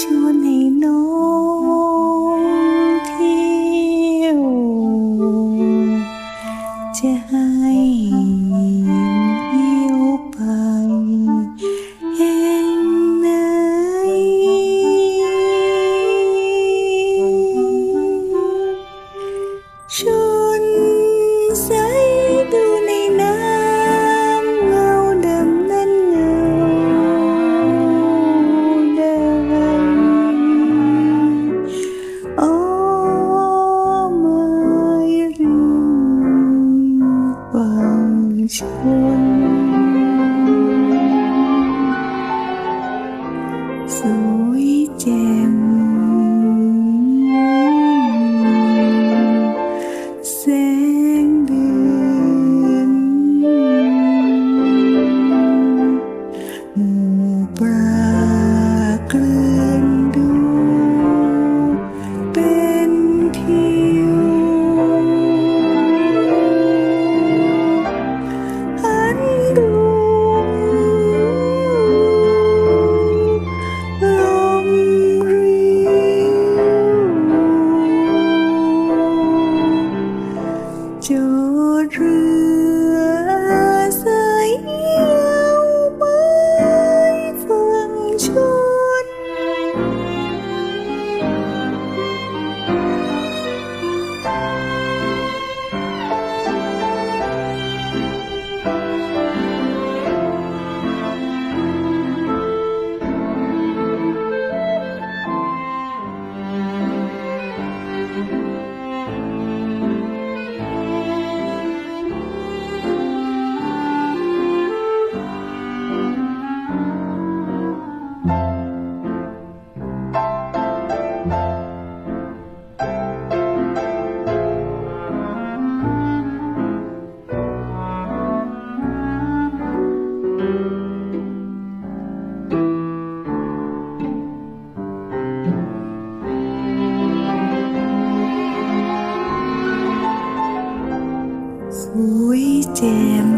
ชวนให้น้องเที่ยวจะให้ 青春，所以见。cuối đêm.